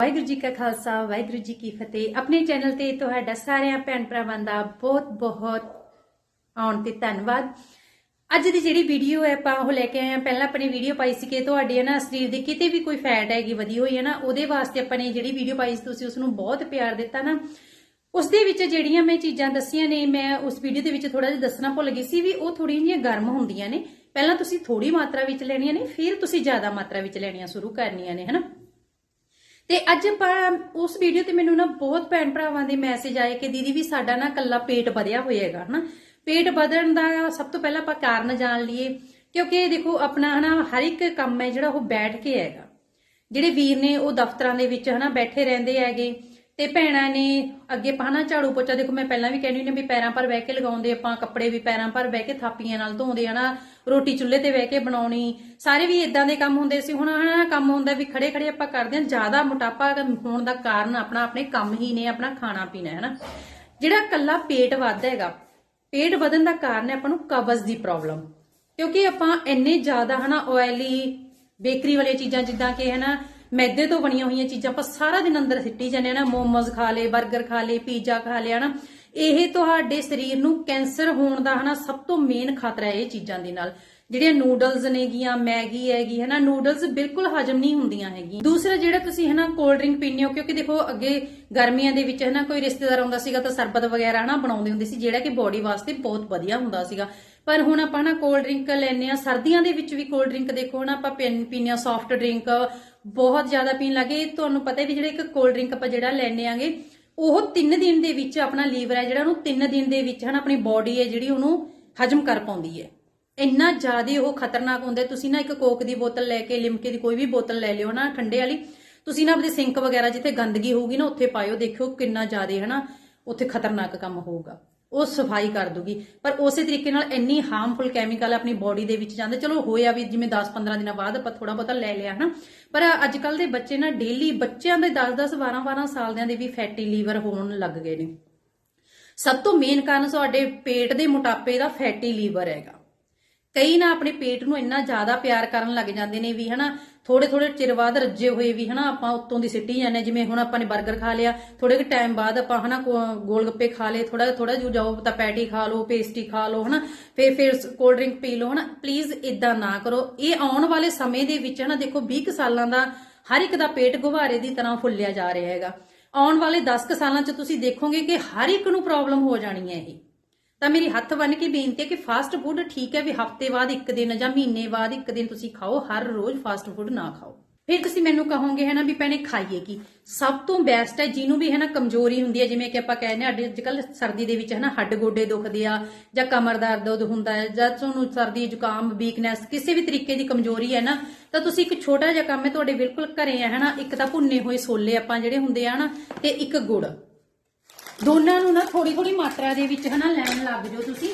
ਵਾਹਿਗੁਰੂ ਜੀ ਕਾ ਖਾਲਸਾ, ਵਾਹਿਗੁਰੂ ਜੀ ਕੀ ਫਤਿਹ। ਆਪਣੇ ਚੈਨਲ ਤੇ ਤੁਹਾਡਾ ਸਾਰਿਆਂ ਭੈਣ ਭਰਾਵਾਂ ਦਾ ਬਹੁਤ ਬਹੁਤ ਆਉਣ ਤੇ ਧੰਨਵਾਦ। ਅੱਜ ਦੀ ਜਿਹੜੀ ਵੀਡੀਓ ਹੈ, ਆਪਾਂ ਉਹ ਲੈ ਕੇ ਆਏ ਆ ਪਹਿਲਾਂ ਆਪਣੀ ਵੀਡੀਓ ਪਾਈ ਸੀ ਕਿ ਤੁਹਾਡੀ ਨਾ, ਸਰੀਰ ਦੇ ਕਿਤੇ ਵੀ ਕੋਈ ਫੈਟ ਹੈਗੀ, ਵਧੀ ਹੋਈ ਹੈ ਨਾ, ਉਹਦੇ ਵਾਸਤੇ ਆਪਾਂ ਨੇ ਜਿਹੜੀ ਵੀਡੀਓ ਪਾਈ ਸੀ, ਤੁਸੀਂ ਉਸ ਨੂੰ ਬਹੁਤ ਪਿਆਰ ਦਿੱਤਾ ਨਾ। ਉਸ ਦੇ ਵਿੱਚ ਜਿਹੜੀਆਂ ਮੈਂ ਚੀਜ਼ਾਂ ਦੱਸੀਆਂ ਨੇ, ਮੈਂ ਉਸ ਵੀਡੀਓ ਦੇ ਵਿੱਚ ਥੋੜਾ ਜਿਹਾ ਦੱਸਣਾ ਭੁੱਲ ਗਈ ਸੀ ਵੀ ਉਹ ਥੋੜੀਆਂ ਜਿਹੀਆਂ ਗਰਮ ਹੁੰਦੀਆਂ ਨੇ। ਪਹਿਲਾਂ ਤੁਸੀਂ ਥੋੜੀ ਮਾਤਰਾ ਵਿੱਚ ਲੈਣੀਆਂ ਨੇ, ਫਿਰ ਤੁਸੀਂ ਜ਼ਿਆਦਾ ਮਾਤਰਾ ਵਿੱਚ ਲੈਣੀਆਂ ਸ਼ੁਰੂ ਕਰਨੀਆਂ ਨੇ, ਹਨਾ? ਤੇ ਅੱਜ ਆਪਾਂ ਉਸ ਵੀਡੀਓ ਤੇ ਮੈਨੂੰ ਨਾ ਬਹੁਤ ਭੈਣ ਭਰਾਵਾਂ ਦੇ ਮੈਸੇਜ ਆਏ ਕਿ ਦੀਦੀ ਵੀ ਸਾਡਾ ਨਾ ਕੱਲਾ ਪੇਟ ਵਧਿਆ ਹੋਇਆ ਹੋਏਗਾ ਹਨਾ? ਪੇਟ ਵਧਣ ਦਾ ਸਭ ਤੋਂ ਪਹਿਲਾਂ ਆਪਾਂ ਕਾਰਨ ਜਾਣ ਲਈਏ, ਕਿਉਂਕਿ ਦੇਖੋ, ਆਪਣਾ, ਹਨਾ, ਹਰ ਇੱਕ ਕੰਮ ਹੈ ਜਿਹੜਾ ਉਹ ਬੈਠ ਕੇ ਹੈਗਾ। ਜਿਹੜੇ ਵੀਰ ਨੇ ਉਹ ਦਫ਼ਤਰਾਂ ਦੇ ਵਿੱਚ, ਹਨਾ, ਬੈਠੇ ਰਹਿੰਦੇ ਹੈਗੇ। ਤੇ ਭੈਣਾਂ ਨੇ ਅੱਗੇ ਪਾਣਾ ਝਾੜੂ ਪੋਚਾ। ਦੇਖੋ, ਮੈਂ ਪਹਿਲਾਂ ਵੀ ਕਹਿੰਦੀ ਨੇ ਵੀ ਪੈਰਾਂ ਪਰ ਬਹਿ ਕੇ ਲਗਾਉਂਦੇ ਆਪਾਂ ਕੱਪੜੇ ਵੀ, ਪੈਰਾਂ ਪਰ ਬਹਿ ਕੇ ਥਾਪੀਆਂ ਨਾਲ ਧੋਂਦੇ, ਹਨਾ? ਰੋਟੀ ਚੁੱਲ੍ਹੇ ਤੇ ਬਹਿ ਕੇ ਬਣਾਉਣੀ। ਸਾਰੇ ਵੀ ਇਦਾਂ ਦੇ ਕੰਮ ਹੁੰਦੇ ਸੀ। ਹੁਣ ਹਨਾ ਕੰਮ ਹੁੰਦਾ ਵੀ ਖੜੇ ਖੜੇ ਆਪਾਂ ਕਰਦੇ ਹਾਂ, ਜ਼ਿਆਦਾ ਮੋਟਾਪਾ ਹੋਣ ਦਾ ਕਾਰਨ ਆਪਣਾ ਆਪਣੇ ਕੰਮ ਹੀ ਨੇ, ਆਪਣਾ ਖਾਣਾ ਪੀਣਾ ਹੈ ਨਾ ਜਿਹੜਾ ਕੱਲਾ ਪੇਟ ਵੱਧਦਾ ਹੈਗਾ, ਪੇਟ ਵਧਣ ਦਾ ਕਾਰਨ ਹੈ ਆਪਾਂ ਨੂੰ ਕਬਜ਼ ਦੀ ਪ੍ਰੋਬਲਮ। ਕਿਉਂਕਿ ਆਪਾਂ ਇੰਨੇ ਜ਼ਿਆਦਾ, ਹਨਾ ਆਇਲੀ ਬੇਕਰੀ ਵਾਲੀਆਂ ਚੀਜ਼ਾਂ ਜਿੱਦਾਂ ਕਿ, ਹਨਾ ਮੈਦੇ ਤੋਂ ਬਣੀਆਂ ਹੋਈਆਂ ਚੀਜ਼ਾਂ ਆਪਾਂ ਸਾਰਾ ਦਿਨ ਅੰਦਰ ਸਿੱਟੀ ਜਾਂਦੇ ਆ ਨਾ ਮੋਮੋਜ਼ ਖਾ ਲੇ 버ਗਰ ਖਾ ਲੇ ਪੀਜ਼ਾ ਖਾ ਲਿਆ ਨਾ, ਇਹ ਤੁਹਾਡੇ ਸਰੀਰ ਨੂੰ ਕੈਂਸਰ ਹੋਣ ਦਾ ਹਨਾ ਸਭ ਤੋਂ ਮੇਨ ਖਤਰਾ ਹੈ ਇਹ ਚੀਜ਼ਾਂ ਦੇ ਨਾਲ। ਜਿਹੜੀਆਂ ਨੂਡਲਸ ਨੇਗੀਆਂ, ਮੈਗੀ ਹੈਗੀ, ਹਨਾ ਨੂਡਲਸ ਬਿਲਕੁਲ ਹਜਮ ਨਹੀਂ ਹੁੰਦੀਆਂ ਹੈਗੀਆਂ। ਦੂਸਰਾ ਜਿਹੜਾ ਤੁਸੀਂ ਹਨਾ ਕੋਲਡ ਡਰਿੰਕ ਪੀਂਦੇ ਹੋ, ਕਿਉਂਕਿ ਦੇਖੋ ਅੱਗੇ ਗਰਮੀਆਂ ਦੇ ਵਿੱਚ ਹਨਾ ਕੋਈ ਰਿਸ਼ਤੇਦਾਰ ਆਉਂਦਾ ਸੀਗਾ ਤਾਂ ਸਰਬਤ ਵਗੈਰਾ ਹਨਾ ਬਣਾਉਂਦੇ ਹੁੰਦੇ ਸੀ, ਜਿਹੜਾ ਕਿ ਬੋਡੀ ਵਾਸਤੇ ਬਹੁਤ ਵਧੀਆ ਹੁੰਦਾ ਸੀਗਾ। ਪਰ ਹੁਣ ਆਪਾਂ ਨਾ ਕੋਲਡ ਡਰਿੰਕ ਲੈਨੇ ਆ ਸਰਦੀਆਂ ਦੇ ਵਿੱਚ ਵੀ ਕੋਲਡ ਡਰਿੰਕ ਦੇਖੋ ਨਾ ਆਪਾਂ ਪੀਨ- ਪੀਂਦੇ ਆ ਸੌਫਟ ਡਰਿੰਕ ਬਹੁਤ ਜ਼ਿਆਦਾ ਪੀਣ ਲੱਗੇ। ਤੁਹਾਨੂੰ ਪਤਾ ਵੀ ਜਿਹੜਾ ਇੱਕ ਕੋਲਡ ਡਰਿੰਕ ਆਪਾਂ ਜਿਹੜਾ ਲੈਨੇ ਆਂਗੇ, ਉਹ 3 ਦਿਨ ਦੇ ਵਿੱਚ ਆਪਣਾ ਲੀਵਰ ਹੈ ਜਿਹੜਾ, ਉਹਨੂੰ 3 ਦਿਨ ਦੇ ਵਿੱਚ ਹਨਾ ਆਪਣੀ ਬਾਡੀ ਹੈ ਜਿਹੜੀ ਉਹਨੂੰ ਹਜਮ ਕਰ ਪਾਉਂਦੀ ਹੈ। ਇੰਨਾ ਜ਼ਿਆਦਾ ਉਹ ਖਤਰਨਾਕ ਹੁੰਦਾ ਤੁਸੀਂ ਨਾ ਇੱਕ ਕੋਕ ਦੀ ਬੋਤਲ ਲੈ ਕੇ, ਲਿਮਕੇ ਦੀ ਕੋਈ ਵੀ ਬੋਤਲ ਲੈ ਲਿਓ ਨਾ ਠੰਡੇ ਵਾਲੀ, ਤੁਸੀਂ ਨਾ ਆਪਣੀ ਸਿੰਕ ਵਗੈਰਾ ਜਿੱਥੇ ਗੰਦਗੀ ਹੋਊਗੀ ਨਾ, ਉੱਥੇ ਪਾਇਓ, ਦੇਖਿਓ ਕਿੰਨਾ ਜ਼ਿਆਦਾ ਹੈ ਨਾ ਉੱਥੇ ਖਤਰਨਾਕ ਕੰਮ ਹੋਊਗਾ। ਉਹ ਸਫ਼ਾਈ ਕਰ ਦੂਗੀ। ਪਰ ਉਸੇ ਤਰੀਕੇ ਨਾਲ ਇੰਨੀ ਹਾਰਮਫੁਲ ਕੈਮੀਕਲ ਆਪਣੀ ਬਾਡੀ ਦੇ ਵਿੱਚ ਜਾਂਦੇ, ਚਲੋ ਹੋਇਆ ਵੀ ਜਿਵੇਂ 10-15 ਦਿਨਾਂ ਬਾਅਦ ਆਪਾਂ ਥੋੜਾ ਬਹੁਤਾ ਲੈ ਲਿਆ, ਹਨਾ? ਪਰ ਅੱਜ ਕੱਲ ਦੇ ਬੱਚੇ ਨਾ ਡੇਲੀ ਬੱਚਿਆਂ ਦੇ 10-10 12-12 ਸਾਲ ਦਿਆਂ ਦੇ ਵੀ ਫੈਟੀ ਲੀਵਰ ਹੋਣ ਲੱਗ ਗਏ ਨੇ। ਸਭ ਤੋਂ ਮੇਨ ਕਾਰਨ ਤੁਹਾਡੇ ਪੇਟ ਦੇ ਮੋਟਾਪੇ ਦਾ ਫੈਟੀ ਲੀਵਰ ਹੈਗਾ। ਕਈ ਨਾ ਆਪਣੇ ਪੇਟ ਨੂੰ ਇੰਨਾ ਜ਼ਿਆਦਾ ਪਿਆਰ ਕਰਨ ਲੱਗ ਜਾਂਦੇ ਨੇ ਵੀ, ਹਨਾ? ਥੋੜੇ ਥੋੜੇ ਚਿਰ ਬਾਅਦ ਰੱਜੇ ਹੋਏ ਵੀ, ਹਨਾ, ਆਪਾਂ ਉੱਤੋਂ ਦੀ ਸਿੱਟੀ ਜਾਂਦੇ ਜਿਵੇਂ ਹੁਣ ਆਪਾਂ ਨੇ 버ਗਰ ਖਾ ਲਿਆ, ਥੋੜੇ ਕੁ ਟਾਈਮ ਬਾਅਦ ਆਪਾਂ, ਹਨਾ ਗੋਲ ਗੱਪੇ ਖਾ ਲਏ ਥੋੜਾ ਥੋੜਾ ਜਿਹਾ ਜਾਓ, ਤਾਂ ਪੈਟੀ ਖਾ ਲਓ ਪੇਸਟੀ ਖਾ ਲਓ, ਹਨਾ। ਫਿਰ ਫਿਰ ਕੋਲਡ ਡਰਿੰਕ ਪੀ ਲਓ, ਹਨਾ। ਪਲੀਜ਼ ਇਦਾਂ ਨਾ ਕਰੋ। ਇਹ ਆਉਣ ਵਾਲੇ ਸਮੇਂ ਦੇ ਵਿੱਚ, ਹਨਾ, ਦੇਖੋ 20 ਕੁ ਸਾਲਾਂ ਦਾ ਹਰ ਇੱਕ ਦਾ ਪੇਟ ਗੁਬਾਰੇ ਦੀ ਤਰ੍ਹਾਂ ਫੁੱਲਿਆ ਜਾ ਰਿਹਾ ਹੈਗਾ। ਆਉਣ ਵਾਲੇ 10 ਕੁ ਸਾਲਾਂ 'ਚ ਤੁਸੀਂ ਦੇਖੋਗੇ ਕਿ ਹਰ ਇੱਕ ਨੂੰ ਪ੍ਰੋਬਲਮ ਹੋ ਜਾਣੀ ਹੈ ਇਹ। ਤਾਂ ਮੇਰੀ ਹੱਥ ਬੰਨ ਕੇ ਬੇਨਤੀ ਹੈ ਕਿ ਫਾਸਟ ਫੂਡ ਠੀਕ ਹੈ ਵੀ ਹਫ਼ਤੇ ਬਾਅਦ ਇੱਕ ਦਿਨ ਜਾਂ ਮਹੀਨੇ ਬਾਅਦ ਇੱਕ ਦਿਨ ਤੁਸੀਂ ਖਾਓ, ਹਰ ਰੋਜ਼ ਫਾਸਟ ਫੂਡ ਨਾ ਖਾਓ। ਫਿਰ ਤੁਸੀਂ ਮੈਨੂੰ ਕਹੋਗੇ ਹੈ ਨਾ ਵੀ ਭੈਣੇ ਖਾਈਏ ਕੀ? ਸਭ ਤੋਂ ਬੈਸਟ ਹੈ ਜਿਹਨੂੰ ਵੀ ਹੈ ਨਾ ਕਮਜ਼ੋਰੀ ਹੁੰਦੀ ਹੈ, ਜਿਵੇਂ ਕਿ ਆਪਾਂ ਕਹਿੰਦੇ ਹਾਂ ਅੱਜ ਕੱਲ ਸਰਦੀ ਦੇ ਵਿੱਚ ਹੈ ਨਾ ਹੱਡ ਗੋਡੇ ਦੁਖਦੇ ਆ ਜਾਂ ਕਮਰ ਦਾ ਦਰਦ ਹੁੰਦਾ ਹੈ ਜਾਂ ਤੁਹਾਨੂੰ ਸਰਦੀ ਜ਼ੁਕਾਮ ਵੀਕਨੈਸ ਕਿਸੇ ਵੀ ਤਰੀਕੇ ਦੀ ਕਮਜ਼ੋਰੀ ਹੈ ਨਾ, ਤਾਂ ਤੁਸੀਂ ਇੱਕ ਛੋਟਾ ਜਿਹਾ ਕੰਮ ਹੈ, ਤੁਹਾਡੇ ਬਿਲਕੁਲ ਘਰੇ ਹੈ ਨਾ ਇੱਕ ਤਾਂ ਭੁੰਨੇ ਹੋਏ ਛੋਲੇ ਆਪਾਂ ਜਿਹੜੇ ਹੁੰਦੇ ਆ ਨਾ, ਤੇ ਇੱਕ ਗੁੜ। ਦੋਨਾਂ ਨੂੰ ਨਾ ਥੋੜੀ ਥੋੜੀ ਮਾਤਰਾ ਦੇ ਵਿੱਚ ਹਨਾ ਲੈਣ ਲੱਗ ਜਾਓ ਤੁਸੀਂ।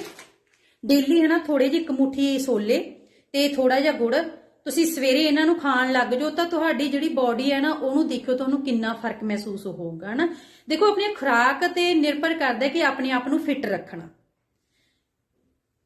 ਡੇਲੀ ਹਨਾ ਥੋੜੇ ਜਿਹੀ ਇੱਕ ਮੁਠੀ ਸੋਲੇ ਤੇ ਥੋੜਾ ਜਿਹਾ ਗੁੜ। ਤੁਸੀਂ ਸਵੇਰੇ ਇਹਨਾਂ ਨੂੰ ਖਾਣ ਲੱਗ ਜਾਓ ਤਾਂ ਤੁਹਾਡੀ ਜਿਹੜੀ ਬਾਡੀ ਹੈ ਨਾ ਉਹਨੂੰ ਦੇਖਿਓ ਤੁਹਾਨੂੰ ਕਿੰਨਾ ਫ਼ਰਕ ਮਹਿਸੂਸ ਹੋਊਗਾ ਹਨਾ। ਦੇਖੋ, ਆਪਣੀ ਖੁਰਾਕ ਤੇ ਨਿਰਭਰ ਕਰਦਾ ਕਿ ਆਪਣੇ ਆਪ ਨੂੰ ਫਿੱਟ ਰੱਖਣਾ।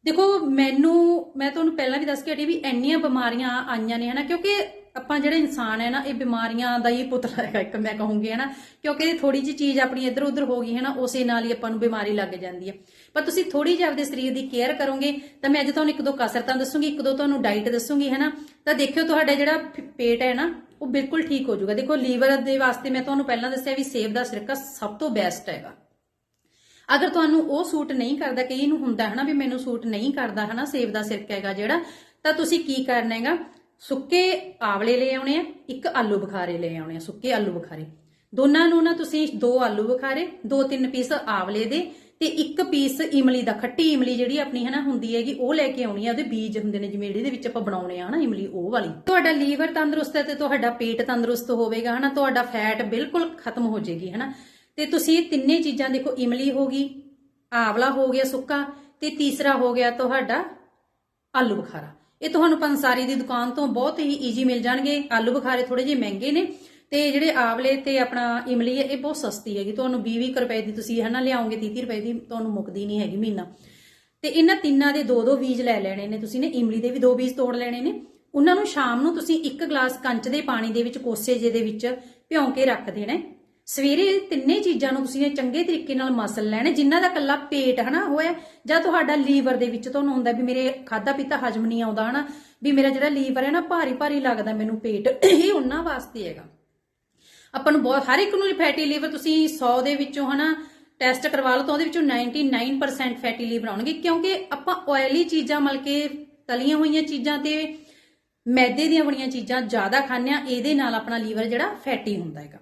ਦੇਖੋ, ਮੈਨੂੰ, ਮੈਂ ਤੁਹਾਨੂੰ ਪਹਿਲਾਂ ਵੀ ਦੱਸ ਕੇ ਹਟੀ ਵੀ ਇੰਨੀਆਂ ਬਿਮਾਰੀਆਂ ਆਈਆਂ ਨੇ ਹਨਾ, ਕਿਉਂਕਿ ਆਪਾਂ ਜਿਹੜੇ ਇਨਸਾਨ ਹੈ ਨਾ, ਇਹ ਬਿਮਾਰੀਆਂ ਦਾ ਹੀ ਪੁਤਲਾ ਹੈਗਾ, ਇੱਕ ਮੈਂ ਕਹੂੰਗੀ ਹਨਾ ਕਿਉਂਕਿ ਥੋੜੀ ਜੀ ਚੀਜ਼ ਆਪਣੀ ਇੱਧਰ ਉੱਧਰ ਹੋ ਗਈ ਹੈ ਨਾ, ਉਸੇ ਨਾਲ ਹੀ ਆਪਾਂ ਨੂੰ ਬਿਮਾਰੀ ਲੱਗ ਜਾਂਦੀ ਹੈ। ਪਰ ਤੁਸੀਂ ਥੋੜੀ ਜਿਹੀ ਆਪਦੇ ਸਰੀਰ ਦੀ ਕੇਅਰ ਕਰੋਗੇ, ਤਾਂ ਮੈਂ ਅੱਜ ਤੁਹਾਨੂੰ ਇੱਕ ਦੋ ਕਸਰਤਾਂ ਦੱਸੂਗੀ, ਇੱਕ ਦੋ ਤੁਹਾਨੂੰ ਡਾਈਟ ਦੱਸੂਗੀ, ਹੈ ਨਾ? ਤਾਂ ਦੇਖਿਓ ਤੁਹਾਡਾ ਜਿਹੜਾ ਪੇਟ ਹੈ ਨਾ, ਉਹ ਬਿਲਕੁਲ ਠੀਕ ਹੋ ਜਾਊਗਾ। ਦੇਖੋ, ਲੀਵਰ ਦੇ ਵਾਸਤੇ ਮੈਂ ਤੁਹਾਨੂੰ ਪਹਿਲਾਂ ਦੱਸਿਆ ਵੀ ਸੇਬ ਦਾ ਸਿਰਕਾ ਸਭ ਤੋਂ ਬੈਸਟ ਹੈਗਾ। ਅਗਰ ਤੁਹਾਨੂੰ ਉਹ ਸੂਟ ਨਹੀਂ ਕਰਦਾ, ਕਈ ਨੂੰ ਹੁੰਦਾ ਹੈ ਨਾ ਵੀ ਮੈਨੂੰ ਸੂਟ ਨਹੀਂ ਕਰਦਾ ਹਨਾ ਸੇਬ ਦਾ ਸਿਰਕਾ ਹੈਗਾ ਜਿਹੜਾ, ਤਾਂ ਤੁਸੀਂ ਕੀ ਕਰਨਾ ਹੈਗਾ? ਸੁੱਕੇ ਆਵਲੇ ਲੈ ਆਉਣੇ ਆ, ਇੱਕ ਆਲੂ ਬੁਖਾਰੇ ਲੈ ਆਉਣੇ ਆ, ਸੁੱਕੇ ਆਲੂ ਬੁਖਾਰੇ। ਦੋਨਾਂ ਨੂੰ ਨਾ ਤੁਸੀਂ ਦੋ ਆਲੂ ਬੁਖਾਰੇ, ਦੋ ਤਿੰਨ ਪੀਸ ਆਵਲੇ ਦੇ ਤੇ ਇੱਕ ਪੀਸ ਇਮਲੀ ਦਾ, ਖੱਟੀ ਇਮਲੀ ਜਿਹੜੀ ਆਪਣੀ ਹੈ ਨਾ ਹੁੰਦੀ ਹੈਗੀ, ਉਹ ਲੈ ਕੇ ਆਉਣੀ ਆ। ਉਹਦੇ ਬੀਜ ਹੁੰਦੇ ਨੇ ਜਿਵੇਂ ਇਹਦੇ ਵਿੱਚ ਆਪਾਂ ਬਣਾਉਣੇ ਆ ਨਾ ਇਮਲੀ, ਉਹ ਵਾਲੀ। ਤੁਹਾਡਾ ਲੀਵਰ ਤੰਦਰੁਸਤ ਹੈ ਤੇ ਤੁਹਾਡਾ ਪੇਟ ਤੰਦਰੁਸਤ ਹੋਵੇਗਾ ਹਨਾ, ਤੁਹਾਡਾ ਫੈਟ ਬਿਲਕੁਲ ਖਤਮ ਹੋ ਜਾਏਗੀ ਹਨਾ। ਤੇ ਤੁਸੀਂ ਤਿੰਨੇ ਚੀਜ਼ਾਂ ਦੇਖੋ, ਇਮਲੀ ਹੋ ਗਈ, ਆਵਲਾ ਹੋ ਗਿਆ ਸੁੱਕਾ ਤੇ ਤੀਸਰਾ ਹੋ ਗਿਆ ਤੁਹਾਡਾ ਆਲੂ ਬੁਖਾਰਾ। ਇਹ ਤੁਹਾਨੂੰ ਪੰਸਾਰੀ ਦੀ ਦੁਕਾਨ ਤੋਂ ਬਹੁਤ ਹੀ ਈਜ਼ੀ ਮਿਲ ਜਾਣਗੇ। ਆਲੂ ਬੁਖਾਰੇ ਥੋੜੇ ਜਿਹੇ ਮਹਿੰਗੇ ਨੇ ਤੇ ਜਿਹੜੇ ਆਵਲੇ ਤੇ ਆਪਣਾ ਇਮਲੀ ਹੈ, ਇਹ ਬਹੁਤ ਸਸਤੀ ਹੈਗੀ। ਤੁਹਾਨੂੰ 20-20 ਰੁਪਏ ਦੀ ਤੁਸੀਂ ਹਨਾ ਲਿਆਓਗੇ 30 ਰੁਪਏ ਦੀ ਤੁਹਾਨੂੰ ਮੁੱਕਦੀ ਨਹੀਂ ਹੈਗੀ ਮਹੀਨਾ। ਤੇ ਇਹਨਾਂ ਤਿੰਨਾਂ ਦੇ ਦੋ ਦੋ ਬੀਜ ਲੈ ਲੈਣੇ ਨੇ। ਤੁਸੀਂ ਨੇ ਇਮਲੀ ਦੇ ਵੀ ਦੋ ਬੀਜ ਤੋੜ ਲੈਣੇ ਨੇ। ਉਹਨਾਂ ਨੂੰ ਸ਼ਾਮ ਨੂੰ ਤੁਸੀਂ ਇੱਕ ਗਲਾਸ ਕੰਚ ਦੇ ਪਾਣੀ ਦੇ ਵਿੱਚ ਕੋਸੇ ਜੇ ਦੇ ਵਿੱਚ ਭਿਉਂ ਕੇ ਰੱਖ ਦੇਣਾ ਸਵੇਰੇ ਤਿੰਨੇ ਚੀਜ਼ਾਂ ਨੂੰ ਤੁਸੀਂ ਚੰਗੇ ਤਰੀਕੇ ਨਾਲ ਮਸਲ ਲੈਣਾ, ਜਿਨ੍ਹਾਂ ਦਾ ਕੱਲਾ ਪੇਟ ਹਨਾ ਹੋਇਆ ਜਾਂ ਤੁਹਾਡਾ ਲੀਵਰ ਦੇ ਵਿੱਚ ਤੁਹਾਨੂੰ ਹੁੰਦਾ ਵੀ ਮੇਰੇ ਖਾਦਾ ਪੀਤਾ ਹਜਮ ਨਹੀਂ ਆਉਂਦਾ ਹਨਾ, ਵੀ ਮੇਰਾ ਜਿਹੜਾ ਲੀਵਰ ਹੈ ਨਾ ਭਾਰੀ ਭਾਰੀ ਲੱਗਦਾ ਮੈਨੂੰ ਪੇਟ, ਇਹ ਉਹਨਾਂ ਵਾਸਤੇ ਹੈਗਾ। ਆਪਾਂ ਨੂੰ ਬਹੁਤ, ਹਰ ਇੱਕ ਨੂੰ ਫੈਟੀ ਲੀਵਰ ਤੁਸੀਂ 100 ਦੇ ਵਿੱਚੋਂ ਹਨਾ ਟੈਸਟ ਕਰਵਾ ਲਓ ਤਾਂ ਉਹਦੇ ਵਿੱਚੋਂ 99% ਫੈਟੀ ਲੀਵਰ ਆਉਣਗੇ, ਕਿਉਂਕਿ ਆਪਾਂ ਆਇਲੀ ਚੀਜ਼ਾਂ ਮਲ ਕੇ ਤਲੀਆਂ ਹੋਈਆਂ ਚੀਜ਼ਾਂ ਤੇ ਮੈਦੇ ਦੀਆਂ ਬਣੀਆਂ ਚੀਜ਼ਾਂ ਜ਼ਿਆਦਾ ਖਾਂਦੇ ਆ ਇਹਦੇ ਨਾਲ ਆਪਣਾ ਲੀਵਰ ਜਿਹੜਾ ਫੈਟੀ ਹੁੰਦਾ ਹੈਗਾ।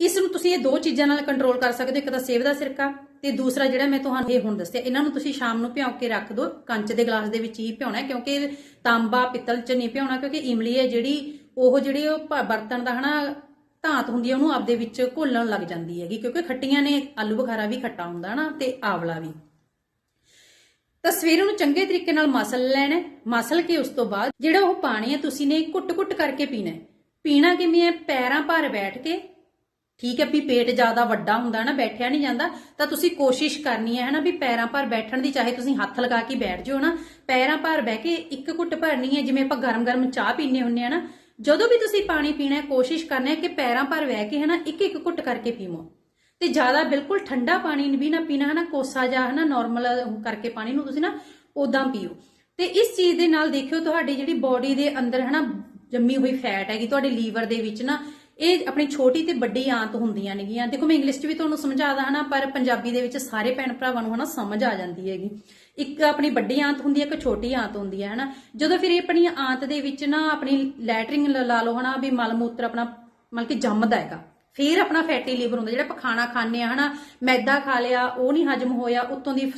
ਇਸ ਨੂੰ ਤੁਸੀਂ ਇਹ ਦੋ ਚੀਜ਼ਾਂ ਨਾਲ ਕੰਟਰੋਲ ਕਰ ਸਕਦੇ ਹੋ। ਇੱਕ ਤਾਂ ਸੇਬ ਦਾ ਸਿਰਕਾ ਤੇ ਦੂਸਰਾ ਜਿਹੜਾ ਮੈਂ ਤੁਹਾਨੂੰ ਇਹ ਹੁਣ ਦੱਸਿਆ, ਇਹਨਾਂ ਨੂੰ ਤੁਸੀਂ ਸ਼ਾਮ ਨੂੰ ਭਿਉਂ ਕੇ ਰੱਖ ਦਿਓ। ਕੰਚ ਦੇ ਗਲਾਸ ਦੇ ਵਿੱਚ ਹੀ ਭਿਉਣਾ, ਕਿਉਂਕਿ ਤਾਂਬਾ, ਪਿੱਤਲ 'ਚ ਨਹੀਂ ਭਿਉਣਾ, ਕਿਉਂਕਿ ਇਮਲੀ ਹੈ ਜਿਹੜੀ, ਉਹ ਜਿਹੜੀ ਉਹ ਬਰਤਨ ਦਾ ਹਨਾ, ਧਾਤ ਹੁੰਦੀ ਹੈ, ਉਹਨੂੰ ਆਪਦੇ ਵਿੱਚ ਘੋਲਣ ਲੱਗ ਜਾਂਦੀ ਹੈਗੀ, ਕਿਉਂਕਿ ਖੱਟੀਆਂ ਨੇ, ਆਲੂ ਬੁਖਾਰਾ ਵੀ ਖੱਟਾ ਹੁੰਦਾ ਨਾ ਤੇ ਆਵਲਾ ਵੀ। ਤਾਂ ਸਵੇਰ ਨੂੰ ਚੰਗੇ ਤਰੀਕੇ ਨਾਲ ਮਸਲ ਲੈਣਾ ਮਸਲ ਕੇ ਉਸ ਤੋਂ ਬਾਅਦ ਜਿਹੜਾ ਉਹ ਪਾਣੀ ਹੈ, ਤੁਸੀਂ ਨੇ ਕੁੱਟ ਕੁੱਟ ਕਰਕੇ ਪੀਣਾ ਪੀਣਾ ਕਿਵੇਂ ਹੈ? ਪੈਰਾਂ ਭਾਰ ਬੈਠ ਕੇ ਠੀਕ ਹੈ ਵੀ ਪੇਟ ਜ਼ਿਆਦਾ ਵੱਡਾ ਹੁੰਦਾ ਨਾ, ਬੈਠਿਆ ਨਹੀਂ ਜਾਂਦਾ, ਤਾਂ ਤੁਸੀਂ ਕੋਸ਼ਿਸ਼ ਕਰਨੀ ਹੈ ਹਨਾ ਵੀ ਪੈਰਾਂ ਭਾਰ ਬੈਠਣ ਦੀ, ਚਾਹੇ ਤੁਸੀਂ ਹੱਥ ਲਗਾ ਕੇ ਬੈਠ ਜਾਓ ਨਾ, ਪੈਰਾਂ ਭਾਰ ਬਹਿ ਕੇ ਇੱਕ ਘੁੱਟ ਭਰਨੀ ਹੈ, ਜਿਵੇਂ ਆਪਾਂ ਗਰਮ-ਗਰਮ ਚਾਹ ਪੀਨੇ ਹੁੰਨੇ ਆ ਨਾ, ਜਦੋਂ ਵੀ ਤੁਸੀਂ ਪਾਣੀ ਪੀਣਾ ਕੋਸ਼ਿਸ਼ ਕਰਨਾ ਹੈ ਕਿ ਪੈਰਾਂ ਭਾਰ ਬਹਿ ਕੇ ਹਨਾ ਇੱਕ ਇੱਕ ਘੁੱਟ ਕਰਕੇ ਪੀਵੋ। ਤੇ ਜ਼ਿਆਦਾ ਬਿਲਕੁਲ ਠੰਡਾ ਪਾਣੀ ਵੀ ਨਾ ਪੀਣਾ ਹਨਾ, ਕੋਸਾ ਜਾਂ ਹਨਾ ਨਾਰਮਲ ਕਰਕੇ ਪਾਣੀ ਨੂੰ ਤੁਸੀਂ ਨਾ ਉਦਾਂ ਪੀਓ। ਤੇ ਇਸ ਚੀਜ਼ ਦੇ ਨਾਲ ਦੇਖਿਓ, ਤੁਹਾਡੀ ਜਿਹੜੀ ਬਾਡੀ ਦੇ ਅੰਦਰ ਹਨਾ, ਜੰਮੀ ਹੋਈ ਫੈਟ ਹੈਗੀ, ਤੁਹਾਡੇ ਲੀਵਰ ਦੇ ਵਿੱਚ ਨਾ ਇਹ ਆਪਣੀ ਛੋਟੀ ਤੇ ਵੱਡੀ ਆਂਤ ਹੁੰਦੀਆਂ ਨੇਗੀਆਂ। ਦੇਖੋ, ਮੈਂ ਇੰਗਲਿਸ਼ 'ਚ ਵੀ ਤੁਹਾਨੂੰ ਸਮਝਾਦਾ ਹਨਾ, ਪਰ ਪੰਜਾਬੀ ਦੇ ਵਿੱਚ ਸਾਰੇ ਭੈਣ ਭਰਾਵਾਂ ਨੂੰ ਹਨਾ ਸਮਝ ਆ ਜਾਂਦੀ ਹੈਗੀ। ਇੱਕ ਆਪਣੀ ਵੱਡੀ ਆਂਤ ਹੁੰਦੀ ਹੈ, ਇੱਕ ਛੋਟੀ ਆਂਤ ਹੁੰਦੀ ਹੈ, ਹਨਾ। ਜਦੋਂ ਫਿਰ ਇਹ ਆਪਣੀ ਆਂਤ ਦੇ ਵਿੱਚ ਨਾ ਆਪਣੀ ਲੈਟਰਿੰਗ ਲਾ ਲਓ ਹਨਾ, ਵੀ ਮਲ ਮੂਤਰ ਆਪਣਾ ਮਤਲਬ ਕਿ ਜੰਮਦਾ ਹੈਗਾ। ਫਿਰ ਆਪਣਾ ਫੈਟੀ ਲੀਵਰ ਹੁੰਦਾ, ਜਿਹੜਾ ਆਪਾਂ ਖਾਣਾ ਖਾਂਦੇ ਆ ਹਨਾ, ਮੈਦਾ ਖਾ ਲਿਆ, ਉਹ ਨਹੀਂ ਹਜਮ ਹੋਇਆ, ਉਤੋਂ ਦੀ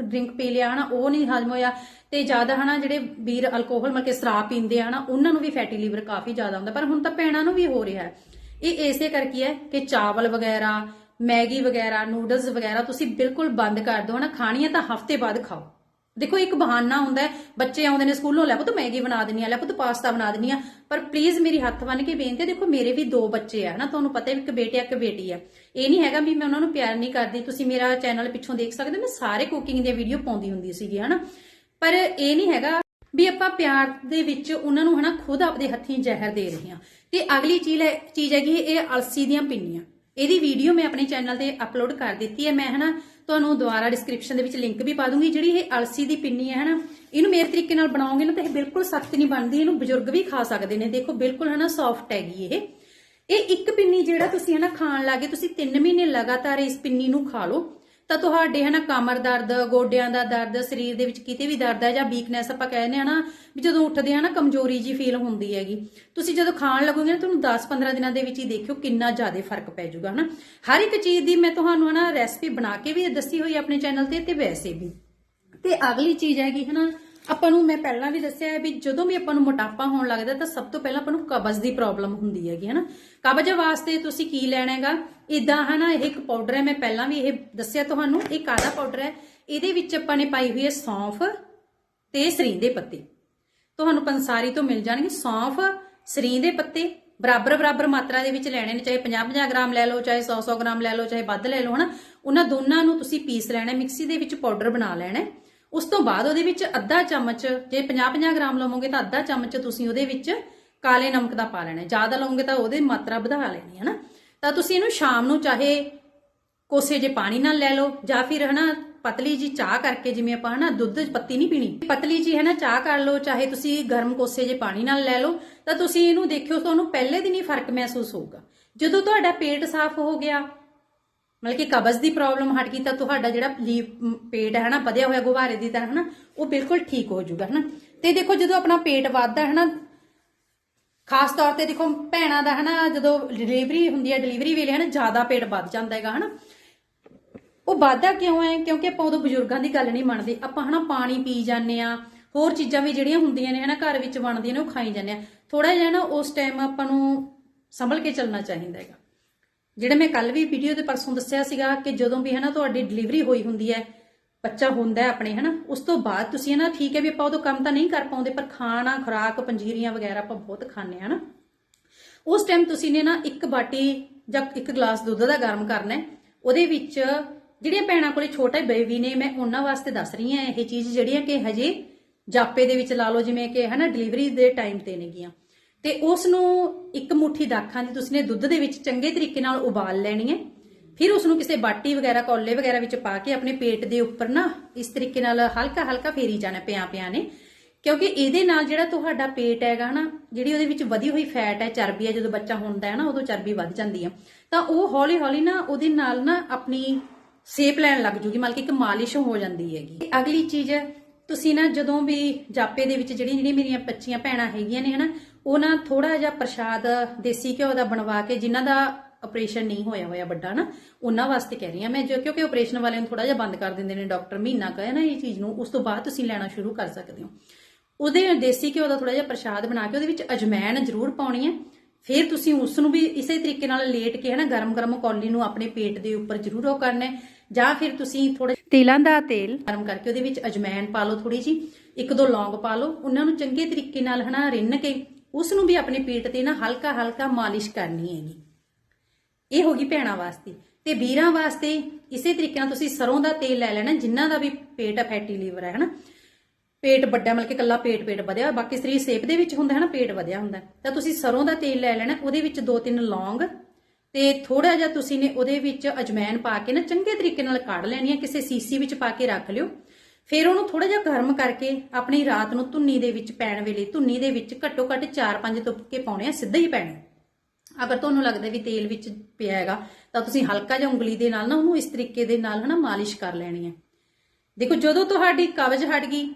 ਡਰਿੰਕ ਪੀ ਲਿਆ, ਹਨਾ, ਉਹ ਨਹੀਂ ਹਜਮ ਹੋਇਆ, ਤੇ ਜ਼ਿਆਦਾ, ਹਨਾ, ਜਿਹੜੇ ਵੀਰ ਅਲਕੋਹਲ ਮਤਲਬ ਕਿ ਸ਼ਰਾਬ ਪੀਂਦੇ ਆ, ਹਨਾ, ਉਹਨਾਂ ਨੂੰ ਵੀ ਫੈਟੀ ਲੀਵਰ ਕਾਫੀ ਜ਼ਿਆਦਾ ਹੁੰਦਾ, ਪਰ ਹੁਣ ਤਾਂ ਭੈਣਾਂ ਨੂੰ ਵੀ ਹੋ ਰਿਹਾ ਹੈ। ਇਹ ਇਸੇ ਕਰਕੇ ਹੈ ਕਿ ਚਾਵਲ ਵਗੈਰਾ, ਮੈਗੀ ਵਗੈਰਾ, ਨੂਡਲਸ ਵਗੈਰਾ ਤੁਸੀਂ ਬਿਲਕੁਲ ਬੰਦ ਕਰ ਦਿਓ, ਹਨਾ, ਖਾਣੀਆਂ ਤਾਂ ਹਫ਼ਤੇ ਬਾਅਦ ਖਾਓ। ਦੇਖੋ, ਇੱਕ ਬਹਾਨਾ ਹੁੰਦਾ ਬੱਚੇ ਆਉਂਦੇ ਨੇ ਸਕੂਲੋਂ, ਲੈ ਪੁੱਤ ਮੈਗੀ ਬਣਾ ਦਿੰਨੀ ਆ ਲੈ ਪੁੱਤ ਪਾਸਤਾ ਬਣਾ ਦਿੰਨੀ ਆ ਪਰ ਪਲੀਜ਼ ਮੇਰੀ ਹੱਥ ਬੰਨ ਕੇ ਬੇਨਤੀ ਦੇਖੋ, ਮੇਰੇ ਵੀ ਦੋ ਬੱਚੇ ਆ ਨਾ, ਤੁਹਾਨੂੰ ਪਤਾ ਹੈ ਵੀ ਇੱਕ ਬੇਟਾ, ਇੱਕ ਬੇਟੀ ਆ ਇਹ ਨਹੀਂ ਹੈਗਾ ਵੀ ਮੈਂ ਉਹਨਾਂ ਨੂੰ ਪਿਆਰ ਨਹੀਂ ਕਰਦੀ। ਤੁਸੀਂ ਮੇਰਾ ਚੈਨਲ ਪਿੱਛੋਂ ਦੇਖ ਸਕਦੇ ਮੈਂ ਸਾਰੇ ਕੁਕਿੰਗ ਦੀਆਂ ਵੀਡੀਓ ਪਾਉਂਦੀ ਹੁੰਦੀ ਸੀਗੀ, ਹਨਾ। ਪਰ ਇਹ ਨਹੀਂ ਹੈਗਾ ਵੀ ਆਪਾਂ ਪਿਆਰ ਦੇ ਵਿੱਚ ਉਹਨਾਂ ਨੂੰ, ਹਨਾ, ਖੁਦ ਆਪਦੇ ਹੱਥੀਂ ਜ਼ਹਿਰ ਦੇ ਰਹੇ ਹਾਂ। ਤੇ ਅਗਲੀ ਚੀਜ਼ ਹੈ, ਚੀਜ਼ ਹੈਗੀ ਇਹ ਅਲਸੀ ਦੀਆਂ ਪਿੰਨੀਆਂ। ਇਹਦੀ ਵੀਡੀਓ ਮੈਂ ਆਪਣੇ ਚੈਨਲ ਤੇ ਅਪਲੋਡ ਕਰ ਦਿੱਤੀ ਹੈ। ਮੈਂ, ਹਨਾ ਤੁਹਾਨੂੰ ਦੁਬਾਰਾ ਡਿਸਕ੍ਰਿਪਸ਼ਨ ਦੇ ਵਿੱਚ ਲਿੰਕ ਵੀ ਪਾ ਦੂੰਗੀ। ਜਿਹੜੀ ਇਹ ਅਲਸੀ ਦੀ ਪਿੰਨੀ ਹੈ, ਹਨਾ, ਇਹਨੂੰ ਮੇਰੇ ਤਰੀਕੇ ਨਾਲ ਬਣਾਓਗੇ ਨਾ ਤਾਂ ਇਹ ਬਿਲਕੁਲ ਸਖਤ ਨਹੀਂ ਬਣਦੀ। ਇਹਨੂੰ ਬਜ਼ੁਰਗ ਵੀ ਖਾ ਸਕਦੇ ਨੇ। ਦੇਖੋ, ਬਿਲਕੁਲ, ਹਨਾ ਸੌਫਟ ਹੈਗੀ ਇਹ। ਇਹ ਇੱਕ ਪਿੰਨੀ ਜਿਹੜਾ ਤੁਸੀਂ, ਹਨਾ, ਖਾਣ ਲੱਗੇ, ਤੁਸੀਂ 3 ਮਹੀਨੇ ਲਗਾਤਾਰ ਇਸ ਪਿੰਨੀ ਨੂੰ ਖਾ ਲਓ। ਤਾਂ ਤੁਹਾਡੇ ਹਨਾ ਕਮਰ ਦਰਦ, ਗੋਡਿਆਂ ਦਾ ਦਰਦ, ਸਰੀਰ ਦੇ ਵਿੱਚ ਕਿਤੇ ਵੀ ਦਰਦ ਹੈ ਜਾਂ ਵੀਕਨੈਸ ਆਪਾਂ ਕਹਿੰਦੇ ਆ ਨਾ ਵੀ ਜਦੋਂ ਉੱਠਦੇ ਆ ਨਾ ਕਮਜ਼ੋਰੀ ਜੀ ਫੀਲ ਹੁੰਦੀ ਹੈਗੀ। ਤੁਸੀਂ ਜਦੋਂ ਖਾਣ ਲੱਗੋਗੇ ਨਾ ਤੁਹਾਨੂੰ 10-15 ਦਿਨਾਂ ਦੇ ਵਿੱਚ ਹੀ ਦੇਖਿਓ ਕਿੰਨਾ ਜ਼ਿਆਦਾ ਫ਼ਰਕ ਪੈ ਜਾਊਗਾ ਹਨਾ। ਹਰ ਇੱਕ ਚੀਜ਼ ਦੀ ਮੈਂ ਤੁਹਾਨੂੰ ਹਨਾ ਰੈਸਪੀ ਬਣਾ ਕੇ ਵੀ ਦੱਸੀ ਹੋਈ ਆਪਣੇ ਚੈਨਲ ਤੇ ਤੇ ਵੈਸੇ ਵੀ। ਤੇ ਅਗਲੀ ਚੀਜ਼ ਹੈਗੀ ਹਨਾ ਆਪਾਂ ਨੂੰ ਮੈਂ ਪਹਿਲਾਂ ਵੀ ਦੱਸਿਆ ਹੈ ਵੀ ਜਦੋਂ ਵੀ ਆਪਾਂ ਨੂੰ ਮੋਟਾਪਾ ਹੋਣ ਲੱਗਦਾ ਤਾਂ ਸਭ ਤੋਂ ਪਹਿਲਾਂ ਆਪਾਂ ਨੂੰ ਕਬਜ਼ ਦੀ ਪ੍ਰੋਬਲਮ ਹੁੰਦੀ ਹੈਗੀ, ਹਨਾ? ਕਬਜ਼ ਵਾਸਤੇ ਤੁਸੀਂ ਕੀ ਲੈਣਾ ਹੈਗਾ? ਇਦਾਂ ਹਨਾ, ਇਹ ਇੱਕ ਪਾਊਡਰ ਹੈ, ਮੈਂ ਪਹਿਲਾਂ ਵੀ ਇਹ ਦੱਸਿਆ ਤੁਹਾਨੂੰ, ਇਹ ਕਾਦਾ ਪਾਊਡਰ ਹੈ। ਇਹਦੇ ਵਿੱਚ ਆਪਾਂ ਨੇ ਪਾਈ ਹੋਈ ਹੈ ਸੌਂਫ ਤੇ ਸਰੀਂ ਦੇ ਪੱਤੇ। ਤੁਹਾਨੂੰ ਪੰਸਾਰੀ ਤੋਂ ਮਿਲ ਜਾਣਗੇ ਸੌਂਫ ਸਰੀਂ ਦੇ ਪੱਤੇ, ਬਰਾਬਰ ਬਰਾਬਰ ਮਾਤਰਾ ਦੇ ਵਿੱਚ ਲੈਣੇ ਨੇ, ਚਾਹੇ 50-50 ਗ੍ਰਾਮ ਲੈ ਲਓ, ਚਾਹੇ 100-100 ਗ੍ਰਾਮ ਲੈ ਲਓ, ਚਾਹੇ ਵੱਧ ਲੈ ਲਓ, ਹਨਾ? ਉਹਨਾਂ ਦੋਨਾਂ ਨੂੰ ਤੁਸੀਂ ਪੀਸ ਲੈਣਾ ਮਿਕਸੀ ਦੇ ਵਿੱਚ ਪਾਊਡਰ ਬਣਾ ਲੈਣਾ ਉਸ ਤੋਂ ਬਾਅਦ ਉਹਦੇ ਵਿੱਚ ਅੱਧਾ ਚਮਚ, ਜੇ 50-50 ਗ੍ਰਾਮ ਲਵੋਗੇ ਤਾਂ ਅੱਧਾ ਚਮਚ ਤੁਸੀਂ ਉਹਦੇ ਵਿੱਚ ਕਾਲੇ ਨਮਕ ਦਾ ਪਾ ਲੈਣਾ ਜ਼ਿਆਦਾ ਲਵੋਗੇ ਤਾਂ ਉਹਦੀ ਮਾਤਰਾ ਵਧਾ ਲੈਣੀ ਹੈ ਨਾ। ਤਾਂ ਤੁਸੀਂ ਇਹਨੂੰ ਸ਼ਾਮ ਨੂੰ ਚਾਹੇ ਕੋਸੇ ਜੇ ਪਾਣੀ ਨਾਲ ਲੈ ਲਓ ਜਾਂ ਫਿਰ ਹਨਾ ਪਤਲੀ ਜੀ ਚਾਹ ਕਰਕੇ ਜਿਵੇਂ ਆਪਾਂ ਹਨਾ ਦੁੱਧ ਪੱਤੀ ਨਹੀਂ ਪੀਣੀ। ਪਤਲੀ ਜੀ ਹਨਾ ਚਾਹ ਕਰ ਲਓ, ਚਾਹੇ ਤੁਸੀਂ ਗਰਮ ਕੋਸੇ ਜੇ ਪਾਣੀ ਨਾਲ ਲੈ ਲਓ, ਤਾਂ ਤੁਸੀਂ ਇਹਨੂੰ ਦੇਖਿਓ ਤੁਹਾਨੂੰ ਪਹਿਲੇ ਦਿਨ ਹੀ ਫ਼ਰਕ ਮਹਿਸੂਸ ਹੋਊਗਾ। ਜਦੋਂ ਤੁਹਾਡਾ ਪੇਟ ਸਾਫ਼ ਹੋ ਗਿਆ ਮਤਲਬ ਕਿ ਕਬਜ਼ ਦੀ ਪ੍ਰੋਬਲਮ ਹਟ ਗਈ ਤਾਂ ਤੁਹਾਡਾ ਜਿਹੜਾ ਲੀਵ ਪੇਟ ਹੈ ਨਾ ਵਧਿਆ ਹੋਇਆ ਗੁਬਾਰੇ ਦੀ ਤਰ੍ਹਾਂ ਨਾ ਉਹ ਬਿਲਕੁਲ ਠੀਕ ਹੋ ਜਾਊਗਾ ਨਾ ਤੇ ਦੇਖੋ ਜਦੋਂ ਆਪਣਾ ਪੇਟ ਵੱਧਦਾ ਹੈ ਨਾ ਖਾਸ ਤੌਰ ਤੇ ਦੇਖੋ ਭੈਣਾਂ ਦਾ ਹਨਾ, ਜਦੋਂ ਡਿਲੀਵਰੀ ਹੁੰਦੀ ਹੈ ਡਿਲੀਵਰੀ ਵੇਲੇ ਹਨਾ, ਜ਼ਿਆਦਾ ਪੇਟ ਵੱਧ ਜਾਂਦਾ ਹੈਗਾ ਹਨਾ। ਉਹ ਵੱਧਦਾ ਕਿਉਂ ਹੈ? ਕਿਉਂਕਿ ਆਪਾਂ ਉਦੋਂ ਬਜ਼ੁਰਗਾਂ ਦੀ ਗੱਲ ਨਹੀਂ ਮੰਨਦੇ। ਆਪਾਂ ਹਨਾ ਪਾਣੀ ਪੀ ਜਾਂਦੇ ਆ ਹੋਰ ਚੀਜ਼ਾਂ ਵੀ ਜਿਹੜੀਆਂ ਹੁੰਦੀਆਂ ਨੇ ਹਨਾ, ਘਰ ਵਿੱਚ ਬਣਦੀਆਂ ਨੇ, ਉਹ ਖਾਈ ਜਾਂਦੇ ਆ ਥੋੜਾ ਜਿਹਾ ਨਾ ਉਸ ਟਾਈਮ ਆਪਾਂ ਨੂੰ ਸੰਭਲ ਕੇ ਚੱਲਣਾ ਚਾਹੀਦਾ ਹੈਗਾ। ਜਿਹੜਾ ਮੈਂ ਕੱਲ ਵੀ ਵੀਡੀਓ ਦੇ ਪਰਸੋਂ ਦੱਸਿਆ ਸੀਗਾ ਕਿ ਜਦੋਂ ਵੀ ਹਨਾ ਤੁਹਾਡੀ ਡਿਲੀਵਰੀ ਹੋਈ ਹੁੰਦੀ ਹੈ, ਬੱਚਾ ਹੁੰਦਾ ਹੈ ਆਪਣੇ, ਹਨਾ, ਉਸ ਤੋਂ ਬਾਅਦ ਤੁਸੀਂ ਹਨਾ ਠੀਕ ਹੈ ਵੀ ਆਪਾਂ ਉਦੋਂ ਕੰਮ ਤਾਂ ਨਹੀਂ ਕਰ ਪਾਉਂਦੇ, ਪਰ ਖਾਣਾ, ਖੁਰਾਕ, ਪੰਜੀਰੀਆਂ ਵਗੈਰਾ ਆਪਾਂ ਬਹੁਤ ਖਾਂਦੇ ਆ ਹਨਾ। ਉਸ ਟਾਈਮ ਤੁਸੀਂ ਨੇ ਨਾ ਇੱਕ ਬਾਟੀ ਜਾਂ ਇੱਕ ਗਲਾਸ ਦੁੱਧ ਦਾ ਗਰਮ ਕਰਨਾ ਉਹਦੇ ਵਿੱਚ ਜਿਹੜੀਆਂ ਭੈਣਾਂ ਕੋਲੇ ਛੋਟੇ ਬੇਬੀ ਨੇ, ਮੈਂ ਉਹਨਾਂ ਵਾਸਤੇ ਦੱਸ ਰਹੀ ਹਾਂ ਇਹ ਚੀਜ਼ ਜਿਹੜੀਆਂ ਕਿ ਹਜੇ ਜਾਪੇ ਦੇ ਵਿੱਚ ਲਾ ਲਓ, ਜਿਵੇਂ ਕਿ ਹਨਾ ਡਿਲੀਵਰੀ ਦੇ ਟਾਈਮ ਤੇ ਨੇਗੀਆਂ। ਤੇ ਉਸ ਨੂੰ ਇੱਕ ਮੁਠੀ ਦਾਖਾਂ ਦੀ ਤੁਸੀਂ ਨੇ ਦੁੱਧ ਦੇ ਵਿੱਚ ਚੰਗੇ ਤਰੀਕੇ ਨਾਲ ਉਬਾਲ ਲੈਣੀ ਹੈ। ਫਿਰ ਉਸ ਨੂੰ ਕਿਸੇ ਬਾਟੀ ਵਗੈਰਾ, ਕੋਲੇ ਵਗੈਰਾ ਵਿੱਚ ਪਾ ਕੇ ਆਪਣੇ ਪੇਟ ਦੇ ਉੱਪਰ ਨਾ ਇਸ ਤਰੀਕੇ ਨਾਲ ਹਲਕਾ ਹਲਕਾ ਫੇਰੀ ਜਾਣਾ ਪਿਆ ਪਿਆ ਨੇ। ਕਿਉਂਕਿ ਇਹਦੇ ਨਾਲ ਜਿਹੜਾ ਤੁਹਾਡਾ ਪੇਟ ਹੈਗਾ ਹਨਾ, ਜਿਹੜੀ ਉਹਦੇ ਵਿੱਚ ਵਧੀ ਹੋਈ ਫੈਟ ਹੈ, ਚਰਬੀ ਹੈ, ਜਦੋਂ ਬੱਚਾ ਹੁੰਦਾ ਹੈ ਨਾ, ਉਦੋਂ ਚਰਬੀ ਵੱਧ ਜਾਂਦੀ ਹੈ। ਤਾਂ ਉਹ ਹੌਲੀ ਹੌਲੀ ਨਾ ਉਹਦੇ ਨਾਲ ਨਾ ਆਪਣੀ ਸੇਪ ਲੈਣ ਲੱਗ ਜੂਗੀ, ਮਤਲਬ ਕਿ ਇੱਕ ਮਾਲਿਸ਼ ਹੋ ਜਾਂਦੀ ਹੈਗੀ। ਤੇ ਅਗਲੀ ਚੀਜ਼, ਤੁਸੀਂ ਨਾ ਜਦੋਂ ਵੀ ਜਾਪੇ ਦੇ ਵਿੱਚ ਜਿਹੜੀਆਂ ਜਿਹੜੀਆਂ ਮੇਰੀਆਂ ਬੱਚੀਆਂ ਭੈਣਾਂ ਹੈਗੀਆਂ ਨੇ ਹਨਾ ਉਹ ਨਾ ਥੋੜਾ ਜਿਹਾ ਪ੍ਰਸ਼ਾਦ ਦੇਸੀ ਘਿਓ ਦਾ ਬਣਵਾ ਕੇ ਜਿਨ੍ਹਾਂ ਦਾ ਆਪਰੇਸ਼ਨ ਨਹੀਂ ਹੋਇਆ ਹੋਇਆ ਵੱਡਾ ਨਾ ਉਹਨਾਂ ਵਾਸਤੇ ਕਹਿ ਰਹੀ ਹਾਂ ਮੈਂ ਜੋ ਕਿਉਂਕਿ ਆਪਰੇਸ਼ਨ ਵਾਲਿਆਂ ਨੂੰ ਥੋੜਾ ਜਿਹਾ ਬੰਦ ਕਰ ਦਿੰਦੇ ਨੇ ਡਾਕਟਰ ਮਹੀਨਾ ਕਹੇ ਨਾ ਇਹ ਚੀਜ਼ ਨੂੰ ਉਸ ਤੋਂ ਬਾਅਦ ਤੁਸੀਂ ਲੈਣਾ ਸ਼ੁਰੂ ਕਰ ਸਕਦੇ ਹੋ। ਉਹਦੇ ਦੇਸੀ ਘਿਓ ਦਾ ਥੋੜਾ ਜਿਹਾ ਪ੍ਰਸ਼ਾਦ ਬਣਾ ਕੇ ਉਹਦੇ ਵਿੱਚ ਅਜਮੈਨ ਜ਼ਰੂਰ ਪਾਉਣੀ ਹੈ। ਫਿਰ ਤੁਸੀਂ ਉਸ ਨੂੰ ਵੀ ਇਸੇ ਤਰੀਕੇ ਨਾਲ ਲੇਟ ਕੇ ਹਨਾ ਗਰਮ-ਗਰਮ ਕੌਲੀ ਨੂੰ ਆਪਣੇ ਪੇਟ ਦੇ ਉੱਪਰ ਜ਼ਰੂਰ ਉਹ ਕਰਨਾ ਹੈ। ਜਾਂ ਫਿਰ ਤੁਸੀਂ ਥੋੜੇ ਤੇਲਾਂ ਦਾ ਤੇਲ। ਗਰਮ ਕਰਕੇ ਉਹਦੇ ਵਿੱਚ ਅਜਮੈਨ ਪਾ ਲਓ ਥੋੜੀ ਜੀ ਇੱਕ ਦੋ ਲੌਂਗ ਪਾ ਲਓ ਉਹਨਾਂ ਨੂੰ ਚੰਗੇ ਤਰੀਕੇ ਨਾਲ ਹਨਾ ਰਿੰਨ ਕੇ ਉਸ ਨੂੰ ਵੀ ਆਪਣੇ ਪੇਟ ਤੇ ਨਾ ਹਲਕਾ-ਹਲਕਾ ਮਾਲਿਸ਼ ਕਰਨੀ ਹੈਗੀ ਇਹ ਹੋ ਗਈ ਭੈਣਾਂ ਵਾਸਤੇ। ਤੇ ਵੀਰਾਂ ਵਾਸਤੇ ਇਸੇ ਤਰੀਕੇ ਨਾਲ ਤੁਸੀਂ ਸਰੋਂ ਦਾ ਤੇਲ ਲੈ ਲੈਣਾ ਜਿਨ੍ਹਾਂ ਦਾ ਵੀ ਪੇਟ ਫੈਟੀ ਲੀਵਰ ਹੈ ਹਨਾ। ਪੇਟ ਵੱਡਾ, ਮਤਲਬ ਕਿ ਕੱਲਾ ਪੇਟ ਪੇਟ ਵਧਿਆ, ਬਾਕੀ ਸਰੀਰ ਸੇਪ ਦੇ ਵਿੱਚ ਹੁੰਦਾ ਹੈ ਨਾ ਪੇਟ ਵਧਿਆ ਹੁੰਦਾ। ਤਾਂ ਤੁਸੀਂ ਸਰੋਂ ਦਾ ਤੇਲ ਲੈ ਲੈਣਾ, ਉਹਦੇ ਵਿੱਚ ਦੋ ਤਿੰਨ ਲੌਂਗ ਤੇ ਥੋੜਾ ਜਿਹਾ ਤੁਸੀਂ ਨੇ ਉਹਦੇ ਵਿੱਚ ਅਜਮੈਨ ਪਾ ਕੇ ਨਾ ਚੰਗੇ ਤਰੀਕੇ ਨਾਲ ਕਾੜ ਲੈਣੀ ਹੈ, ਕਿਸੇ ਸੀਸੀ ਵਿੱਚ ਪਾ ਕੇ ਰੱਖ ਲਿਓ। ਫਿਰ ਉਹਨੂੰ ਥੋੜਾ ਜਿਹਾ ਗਰਮ ਕਰਕੇ ਆਪਣੀ ਰਾਤ ਨੂੰ ਧੁੰਨੀ ਦੇ ਵਿੱਚ ਪੈਣ ਵੇਲੇ, ਧੁੰਨੀ ਦੇ ਵਿੱਚ ਘੱਟੋ ਘੱਟ 4-5 ਤੁਪਕੇ ਪਾਉਣੇ ਆ, ਸਿੱਧਾ ਹੀ ਪੈਣਾ। ਅਗਰ ਤੁਹਾਨੂੰ ਲੱਗਦਾ ਵੀ ਤੇਲ ਵਿੱਚ ਪਿਆ ਹੈਗਾ, ਤਾਂ ਤੁਸੀਂ ਹਲਕਾ ਜਿਹਾ ਉਂਗਲੀ ਦੇ ਨਾਲ ਨਾ ਉਹਨੂੰ ਇਸ ਤਰੀਕੇ ਦੇ ਨਾਲ ਹਨਾ ਮਾਲਿਸ਼ ਕਰ ਲੈਣੀ ਹੈ ਦੇਖੋ, ਜਦੋਂ ਤੁਹਾਡੀ ਕਬਜ਼ ਹਟ ਗਈ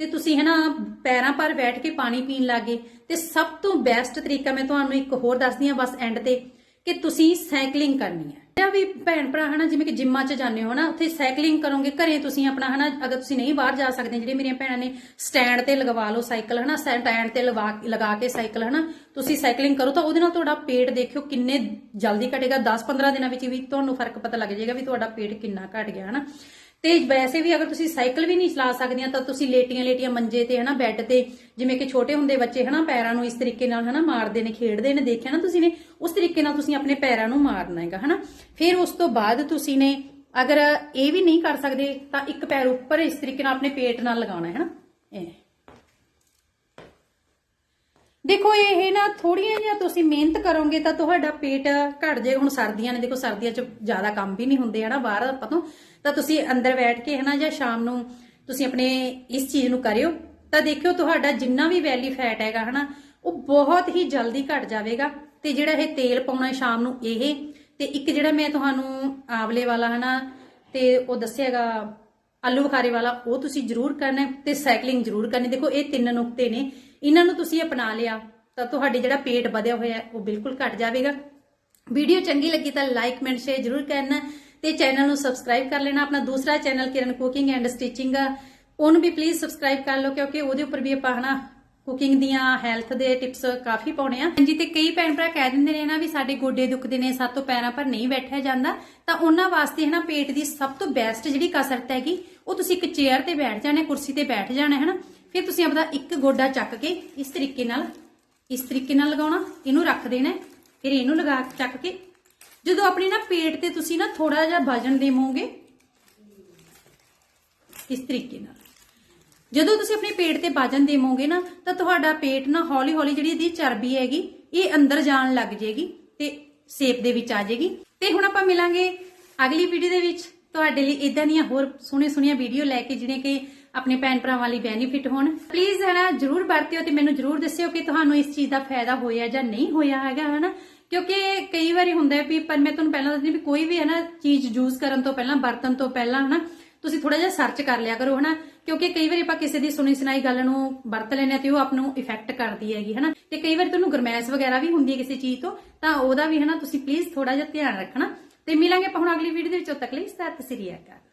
ਤੇ ਤੁਸੀਂ ਹਨਾ ਪੈਰਾਂ ਪਰ ਬੈਠ ਕੇ ਪਾਣੀ ਪੀਣ ਲੱਗੇ ਤੇ ਸਭ ਤੋਂ ਬੈਸਟ ਤਰੀਕਾ ਮੈਂ ਤੁਹਾਨੂੰ ਇੱਕ ਹੋਰ ਦੱਸਦੀ ਹਾਂ, ਬਸ ਐਂਡ ਤੇ ਕਿ ਤੁਸੀਂ ਸਾਈਕਲਿੰਗ ਕਰਨੀ ਹੈ। ਜਿਹੜਾ ਵੀ ਭੈਣ ਭਰਾ ਹਨਾ, ਜਿਵੇਂ ਕਿ ਜਿੰਮਾਂ 'ਚ ਜਾਂਦੇ ਹੋ ਨਾ, ਉੱਥੇ ਸਾਈਕਲਿੰਗ ਕਰੋਗੇ, ਘਰੇ ਤੁਸੀਂ ਆਪਣਾ ਹਨਾ, ਅਗਰ ਤੁਸੀਂ ਨਹੀਂ ਬਾਹਰ ਜਾ ਸਕਦੇ ਜਿਹੜੇ ਮੇਰੀਆਂ ਭੈਣਾਂ ਨੇ, ਸਟੈਂਡ ਤੇ ਲਗਵਾ ਲਓ ਸਾਈਕਲ ਹਨਾ, ਸਟੈਂਡ ਤੇ ਲਵਾ, ਲਗਾ ਕੇ ਸਾਈਕਲ ਹਨਾ, ਤੁਸੀਂ ਸਾਈਕਲਿੰਗ ਕਰੋ ਤਾਂ ਉਹਦੇ ਨਾਲ ਤੁਹਾਡਾ ਪੇਟ ਦੇਖਿਓ ਕਿੰਨੇ ਜਲਦੀ ਘਟੇਗਾ 10-15 ਦਿਨਾਂ ਵਿੱਚ ਵੀ ਤੁਹਾਨੂੰ ਫ਼ਰਕ ਪਤਾ ਲੱਗ ਜਾਏਗਾ ਵੀ ਤੁਹਾਡਾ ਪੇਟ ਕਿੰਨਾ ਘਟ ਗਿਆ ਹਨਾ। ਤੇ ਵੈਸੇ ਵੀ ਅਗਰ ਤੁਸੀਂ ਸਾਈਕਲ ਵੀ ਨਹੀਂ ਚਲਾ ਸਕਦੀਆਂ, ਤਾਂ ਤੁਸੀਂ ਲੇਟੀਆਂ ਲੇਟੀਆਂ ਮੰਜੇ ਤੇ, ਹਨਾ, ਬੈੱਡ ਤੇ, ਜਿਵੇਂ ਕਿ ਛੋਟੇ ਹੁੰਦੇ ਬੱਚੇ, ਹਨਾ, ਪੈਰਾਂ ਨੂੰ ਇਸ ਤਰੀਕੇ ਨਾਲ, ਹਨਾ, ਮਾਰਦੇ ਨੇ, ਖੇਡਦੇ ਨੇ, ਦੇਖਿਆ ਨਾ ਤੁਸੀਂ ਨੇ, ਉਸ ਤਰੀਕੇ ਨਾਲ ਤੁਸੀਂ ਆਪਣੇ ਪੈਰਾਂ ਨੂੰ ਮਾਰਨਾ ਹੈਗਾ, ਹਨਾ। ਫਿਰ ਉਸ ਤੋਂ ਬਾਅਦ ਤੁਸੀਂ ਨੇ ਅਗਰ ਇਹ ਵੀ ਨਹੀਂ ਕਰ ਸਕਦੇ, ਤਾਂ ਇੱਕ ਪੈਰ ਉੱਪਰ ਇਸ ਤਰੀਕੇ ਨਾਲ ਆਪਣੇ ਪੇਟ ਨਾਲ ਲਗਾਉਣਾ ਹੈ, ਹਨਾ। ਇਹ। ਦੇਖੋ, ਇਹ ਨਾ ਥੋੜੀਆਂ ਜਿਹੀਆਂ ਤੁਸੀਂ ਮਿਹਨਤ ਕਰੋਗੇ ਤਾਂ ਤੁਹਾਡਾ ਪੇਟ ਘਟ ਜਾਏਗਾ ਹੁਣ ਸਰਦੀਆਂ ਨੇ, ਦੇਖੋ, ਸਰਦੀਆਂ 'ਚ ਜ਼ਿਆਦਾ ਕੰਮ ਵੀ ਨਹੀਂ ਹੁੰਦੇ, ਹਨਾ, ਬਾਹਰ ਆਪਾਂ ਤੋਂ। ਤਾਂ ਤੁਸੀਂ ਅੰਦਰ ਬੈਠ ਕੇ, ਹਨਾ, ਜਾਂ ਸ਼ਾਮ ਨੂੰ ਤੁਸੀਂ ਆਪਣੇ ਇਸ ਚੀਜ਼ ਨੂੰ ਕਰਿਓ। ਤਾਂ ਦੇਖਿਓ, ਤੁਹਾਡਾ ਜਿੰਨਾ ਵੀ ਵੈਲੀ ਫੈਟ ਹੈਗਾ, ਹਨਾ, ਉਹ ਬਹੁਤ ਹੀ ਜਲਦੀ ਘਟ ਜਾਵੇਗਾ। ਤੇ ਜਿਹੜਾ ਇਹ ਤੇਲ ਪਾਉਣਾ ਸ਼ਾਮ ਨੂੰ, ਇਹ, ਤੇ ਇੱਕ ਜਿਹੜਾ ਮੈਂ ਤੁਹਾਨੂੰ ਆਵਲੇ ਵਾਲਾ, ਹਨਾ, ਤੇ ਉਹ ਦੱਸਿਆਗਾ ਆਲੂ ਬੁਖਾਰੇ ਵਾਲਾ, ਉਹ ਤੁਸੀਂ ਜ਼ਰੂਰ ਕਰਨਾ ਤੇ ਸਾਈਕਲਿੰਗ ਜ਼ਰੂਰ ਕਰਨੀ ਦੇਖੋ, ਇਹ ਤਿੰਨ ਨੁਕਤੇ ਨੇ। ਇਹਨਾਂ ਨੂੰ ਤੁਸੀਂ ਅਪਣਾ ਲਿਆ, ਤਾਂ ਤੁਹਾਡੇ ਜਿਹੜਾ ਪੇਟ ਵਧਿਆ ਹੋਇਆ ਉਹ ਬਿਲਕੁਲ ਘਟ ਜਾਵੇਗਾ। ਵੀਡੀਓ ਚੰਗੀ ਲੱਗੀ ਤਾਂ ਲਾਈਕ ਕਮੈਂਟ ਸ਼ੇਅਰ ਜ਼ਰੂਰ ਕਰਨਾ ਤੇ ਚੈਨਲ ਨੂੰ ਸਬਸਕ੍ਰਾਈਬ ਕਰ ਲੈਣਾ। ਆਪਣਾ ਦੂਸਰਾ channel Kiran cooking and stitching ਉਹਨੂੰ ਵੀ ਪਲੀਜ਼ ਸਬਸਕ੍ਰਾਈਬ ਕਰ ਲਓ, ਕਿਉਂਕਿ ਉਹਦੇ ਉੱਪਰ ਵੀ ਆਪਾਂ ਹਨਾ ਕੁਕਿੰਗ ਦੀਆਂ ਹੈਲਥ ਦੇ ਟਿਪਸ ਕਾਫੀ ਪਾਉਣੇ ਆ। ਹਾਂਜੀ, ਤੇ ਕਈ ਭੈਣ ਭਰਾ ਕਹਿ ਦਿੰਦੇ ਨੇ ਨਾ ਵੀ ਸਾਡੇ ਗੋਡੇ ਦੁਖਦੇ ਨੇ, ਸਾਤੋਂ ਪੈਰਾਂ ਪਰ ਨਹੀਂ ਬੈਠਿਆ ਜਾਂਦਾ। ਤਾਂ ਉਹਨਾਂ ਵਾਸਤੇ ਹਨਾ ਪੇਟ ਦੀ ਸਭ ਤੋਂ ਬੈਸਟ ਜਿਹੜੀ ਕਸਰਤ ਹੈਗੀ, ਉਹ ਤੁਸੀਂ ਇੱਕ ਚੇਅਰ ਤੇ ਬੈਠ ਜਾਣਾ, ਕੁਰਸੀ ਤੇ ਬੈਠ ਜਾਣਾ ਹੈ ਫਿਰ ਤੁਸੀਂ ਆਪਦਾ ਇੱਕ ਗੋਡਾ ਚੱਕ ਕੇ ਇਸ ਤਰੀਕੇ ਨਾਲ, ਇਸ ਤਰੀਕੇ ਨਾਲ ਲਗਾਉਣਾ, ਇਹਨੂੰ ਰੱਖ ਦੇਣਾ ਫਿਰ ਇਹਨੂੰ ਲਗਾ ਚੱਕ ਕੇ, ਜਦੋਂ ਆਪਣੀ ਨਾ ਪੇਟ ਤੇ ਤੁਸੀਂ ਨਾ ਥੋੜਾ ਜਿਹਾ ਵਜਨ ਦੇਵੋਗੇ, ਇਸ ਤਰੀਕੇ ਨਾਲ। ਜਦੋਂ ਤੁਸੀਂ ਆਪਣੇ ਪੇਟ ਤੇ ਵਜਨ ਦੇਵੋਗੇ ਨਾ, ਤਾਂ ਤੁਹਾਡਾ ਪੇਟ ਨਾ ਹੌਲੀ ਹੌਲੀ ਜਿਹੜੀ ਇਹਦੀ ਚਰਬੀ ਹੈਗੀ, ਇਹ ਅੰਦਰ ਜਾਣ ਲੱਗ ਜੇਗੀ ਤੇ ਸ਼ੇਪ ਦੇ ਵਿੱਚ ਆ ਜੇਗੀ ਤੇ ਹੁਣ ਆਪਾਂ ਮਿਲਾਂਗੇ ਅਗਲੀ ਵੀਡੀਓ ਦੇ ਵਿੱਚ। ਤੁਹਾਡੇ ਲਈ ਇਦਾਂ ਦੀਆਂ ਹੋਰ ਸੋਹਣੇ ਸੋਹਣੀਆਂ ਵੀਡੀਓ ਲੈ ਕੇ ਜਿਹੜੀਆਂ ਕਿ ਆਪਣੇ ਭੈਣ ਭਰਾਵਾਂ ਲਈ ਬੈਨੀਫਿਟ ਹੋਣ। ਪਲੀਜ਼ ਹੈ ਜਰੂਰ ਵਰਤਿਓ ਤੇ ਮੈਨੂੰ ਜਰੂਰ ਦੱਸਿਓ ਕਿ ਤੁਹਾਨੂੰ ਇਸ ਚੀਜ਼ ਦਾ ਫਾਇਦਾ ਹੋਇਆ ਜਾਂ ਨਹੀਂ ਹੋਇਆ ਹੈਗਾ, ਹਨਾ? ਕਿਉਂਕਿ ਕਈ ਵਾਰੀ ਹੁੰਦਾ ਵੀ ਪਰ ਮੈਂ ਤੁਹਾਨੂੰ ਪਹਿਲਾਂ ਦੱਸਦੀ ਵੀ ਕੋਈ ਵੀ ਹੈ ਚੀਜ਼ ਯੂਜ਼ ਕਰਨ ਤੋਂ ਪਹਿਲਾਂ, ਵਰਤਣ ਤੋਂ ਪਹਿਲਾਂ, ਹਨਾ, ਤੁਸੀਂ ਥੋੜਾ ਜਿਹਾ ਸਰਚ ਕਰ ਲਿਆ ਕਰੋ, ਹਨਾ? ਕਿਉਂਕਿ ਕਈ ਵਾਰੀ ਆਪਾਂ ਕਿਸੇ ਦੀ ਸੁਣੀ ਸੁਣਾਈ ਗੱਲ ਨੂੰ ਵਰਤ ਲੈਂਦੇ ਹਾਂ ਤੇ ਉਹ ਆਪ ਨੂੰ ਇਫੈਕਟ ਕਰਦੀ ਹੈਗੀ, ਹਨਾ? ਤੇ ਕਈ ਵਾਰੀ ਤੁਹਾਨੂੰ ਗਰਮੈਸ਼ ਵਗੈਰਾ ਵੀ ਹੁੰਦੀ ਹੈ ਕਿਸੇ ਚੀਜ਼ ਤੋਂ, ਤਾਂ ਉਹਦਾ ਵੀ ਹਨਾ ਤੁਸੀਂ ਪਲੀਜ਼ ਥੋੜਾ ਜਿਹਾ ਧਿਆਨ ਰੱਖਣਾ। ਤੇ ਮਿਲਾਂਗੇ ਆਪਾਂ ਹੁਣ ਅਗਲੀ ਵੀਡੀਓ ਦੇ ਵਿੱਚ, ਉਦੋਂ ਤੱਕ ਲਈ ਸਤਿ ਸ੍ਰੀ ਅਕਾਲ।